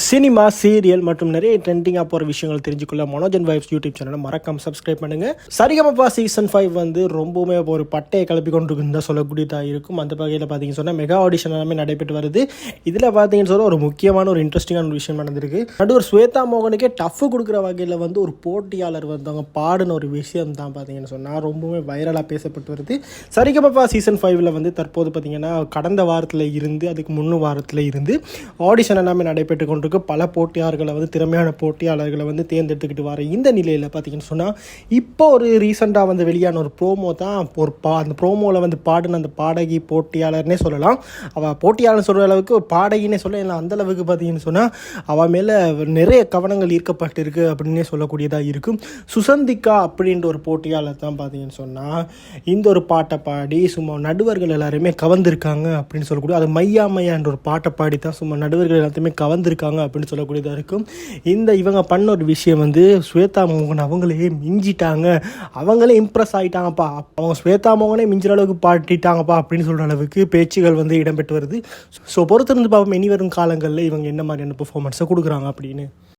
Cinema serial மற்றும் நிறைய ட்ரெண்டிங்காக போகிற விஷயங்கள் தெரிஞ்சுக்கொள்ள மனோஜன் வைப்ஸ் யூடியூப் சேனலை மறக்காம சப்ஸ்கிரைப் பண்ணுங்க. சரிகமப்பா சீசன் ஃபைவ் வந்து ரொம்பவுமே ஒரு பட்டையை கிளப்பி கொண்டிருக்குன்னு தான் சொல்லக்கூடியதாக இருக்கும். அந்த வகையில் பார்த்தீங்கன்னு சொன்னால் மெகா ஆடிஷன் எல்லாமே நடைபெற்று வருது. இதில் பார்த்தீங்கன்னு சொன்னால் ஒரு முக்கியமான ஒரு இன்ட்ரெஸ்டிங்கான ஒரு விஷயம் நடந்திருக்கு. நடுவர் ஸ்வேதா மோகனுக்கே டஃப் கொடுக்குற வகையில் வந்து ஒரு போட்டியாளர் வந்தவங்க பாடின ஒரு விஷயம் தான் பார்த்தீங்கன்னு சொன்னால் ரொம்பவுமே வைரலாக பேசப்பட்டு வருது. சரிகமப்பா சீசன் ஃபைவ்ல வந்து தற்போது பார்த்தீங்கன்னா கடந்த வாரத்தில் இருந்து அதுக்கு முன்னு வாரத்தில் இருந்து ஆடிஷன் எல்லாமே நடைபெற்று கொண்டு கொண்டிருக்கு பல போட்டியாளர்களை வந்து திறமையான போட்டியாளர்களை வந்து தேர்ந்தெடுத்துக்கிட்டு வர இந்த நிலையில் பார்த்தீங்கன்னு சொன்னால் இப்போ ஒரு ரீசெண்டாக வந்து வெளியான ஒரு ப்ரோமோ தான் ஒரு பா அந்த ப்ரோமோவில் வந்து பாடின அந்த பாடகி போட்டியாளர்னே சொல்லலாம். அவள் போட்டியாளர் சொல்கிற அளவுக்கு பாடகினே சொல்ல இல்லை அந்த அளவுக்கு பார்த்தீங்கன்னு சொன்னால் அவள் மேலே நிறைய கவனங்கள் ஈர்க்கப்பட்டிருக்கு அப்படின்னே சொல்லக்கூடியதாக இருக்கும். சுசந்திகா அப்படின்ற ஒரு போட்டியாளர் தான் பார்த்தீங்கன்னு சொன்னால் இந்த ஒரு பாட்டை பாடி சும்மா நடுவர்கள் எல்லாருமே கவர்ந்திருக்காங்க அப்படின்னு சொல்லக்கூடிய அது மையா மையான்ற ஒரு பாட்டை பாடி தான் சும்மா நடுவர்கள் எல்லாத்தையுமே கவர்ந்திருக்காங்க அப்படின்னு சொல்லக்கூடியதாக இருக்கும். இந்த இவங்க பண்ண ஒரு விஷயம் வந்து ஸ்வேதா மோகன் அவங்களே மிஞ்சிட்டாங்க. அவங்களே இம்ப்ரெஸ் ஆகிட்டாங்கப்பா அவங்க ஸ்வேதா மோகனே மிஞ்சிற அளவுக்கு பாட்டிட்டாங்கப்பா அப்படின்னு சொல்கிற அளவுக்கு பேச்சுகள் வந்து இடம்பெற்று வருது. ஸோ பொறுத்திருந்து பார்ப்போம். இனி வரும் காலங்களில் இவங்க என்ன மாதிரியான பெர்ஃபார்மன்ஸை கொடுக்குறாங்க அப்படின்னு.